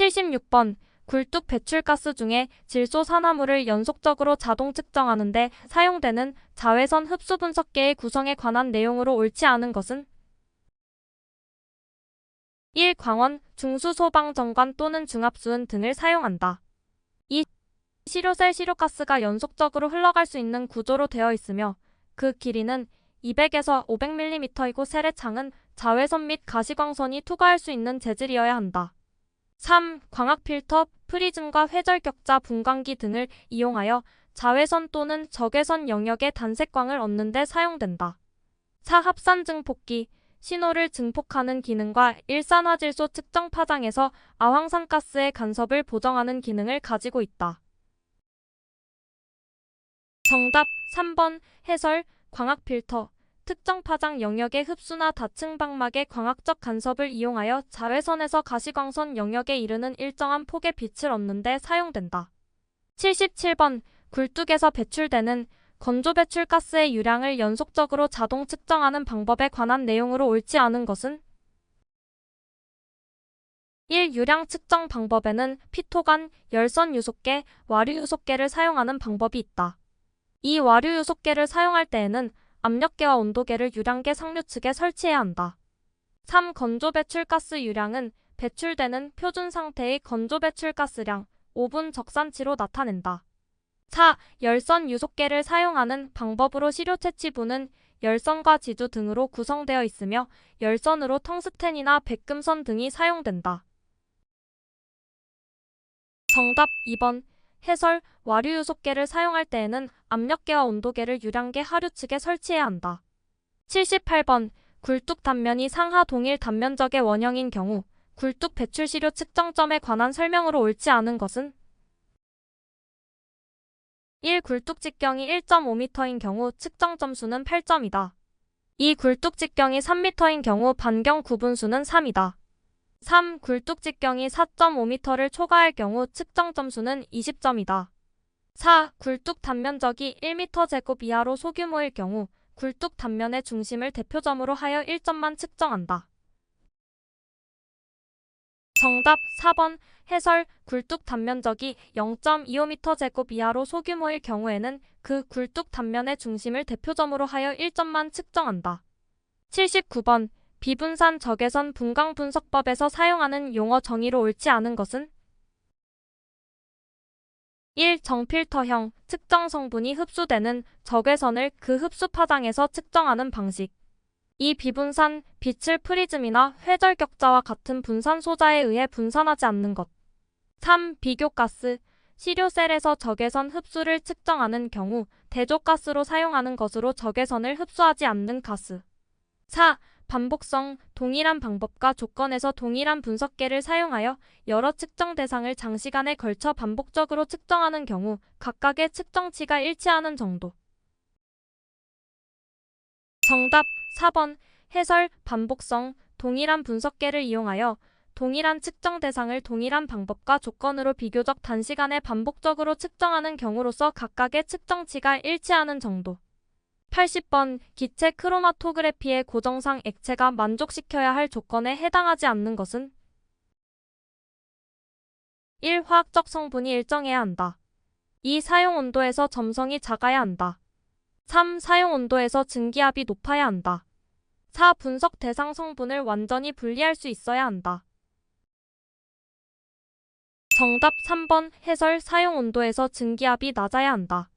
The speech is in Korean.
76번 굴뚝 배출가스 중에 질소 산화물을 연속적으로 자동 측정하는데 사용되는 자외선 흡수 분석계의 구성에 관한 내용으로 옳지 않은 것은 1. 광원, 중수 소방 정관 또는 중압수은 등을 사용한다. 2. 시료셀 시료가스가 연속적으로 흘러갈 수 있는 구조로 되어 있으며 그 길이는 200에서 500mm이고 세례창은 자외선 및 가시광선이 투과할 수 있는 재질이어야 한다. 3. 광학 필터, 프리즘과 회절격자 분광기 등을 이용하여 자외선 또는 적외선 영역의 단색광을 얻는 데 사용된다. 4. 합산 증폭기, 신호를 증폭하는 기능과 일산화질소 측정 파장에서 아황산가스의 간섭을 보정하는 기능을 가지고 있다. 정답 3번 해설 광학 필터 특정 파장 영역의 흡수나 다층 방막의 광학적 간섭을 이용하여 자외선에서 가시광선 영역에 이르는 일정한 폭의 빛을 얻는 데 사용된다. 77번 굴뚝에서 배출되는 건조 배출 가스의 유량을 연속적으로 자동 측정하는 방법에 관한 내용으로 옳지 않은 것은 1. 유량 측정 방법에는 피토간, 열선 유속계, 와류 유속계를 사용하는 방법이 있다. 이 와류 유속계를 사용할 때에는 압력계와 온도계를 유량계 상류 측에 설치해야 한다. 3. 건조 배출가스 유량은 배출되는 표준 상태의 건조 배출가스량 5분 적산치로 나타낸다. 4. 열선 유속계를 사용하는 방법으로 시료 채취부는 열선과 지두 등으로 구성되어 있으며 열선으로 텅스텐이나 백금선 등이 사용된다. 정답 2번 해설 와류 유속계를 사용할 때에는 압력계와 온도계를 유량계 하류 측에 설치해야 한다. 78번 굴뚝 단면이 상하 동일 단면적의 원형인 경우 굴뚝 배출 시료 측정점에 관한 설명으로 옳지 않은 것은 1. 굴뚝 직경이 1.5m인 경우 측정 점수는 8점이다. 2. 굴뚝 직경이 3m인 경우 반경 구분수는 3이다. 3. 굴뚝 직경이 4.5m를 초과할 경우 측정 점수는 20점이다. 4. 굴뚝 단면적이 1m제곱 이하로 소규모일 경우 굴뚝 단면의 중심을 대표점으로 하여 1점만 측정한다. 정답 4번 해설 굴뚝 단면적이 0.25m제곱 이하로 소규모일 경우에는 그 굴뚝 단면의 중심을 대표점으로 하여 1점만 측정한다. 79번 비분산 적외선 분광 분석법에서 사용하는 용어 정의로 옳지 않은 것은 1. 정필터형 측정 성분이 흡수되는 적외선을 그 흡수 파장에서 측정하는 방식 2. 비분산 빛을 프리즘이나 회절격자와 같은 분산 소자에 의해 분산하지 않는 것 3. 비교가스 시료셀에서 적외선 흡수를 측정하는 경우 대조가스로 사용하는 것으로 적외선을 흡수하지 않는 가스 4. 반복성, 동일한 방법과 조건에서 동일한 분석계를 사용하여 여러 측정 대상을 장시간에 걸쳐 반복적으로 측정하는 경우 각각의 측정치가 일치하는 정도. 정답 4번 해설 반복성, 동일한 분석계를 이용하여 동일한 측정 대상을 동일한 방법과 조건으로 비교적 단시간에 반복적으로 측정하는 경우로서 각각의 측정치가 일치하는 정도. 80번 기체 크로마토그래피의 고정상 액체가 만족시켜야 할 조건에 해당하지 않는 것은 1. 화학적 성분이 일정해야 한다. 2. 사용 온도에서 점성이 작아야 한다. 3. 사용 온도에서 증기압이 높아야 한다. 4. 분석 대상 성분을 완전히 분리할 수 있어야 한다. 정답 3번 해설 사용 온도에서 증기압이 낮아야 한다.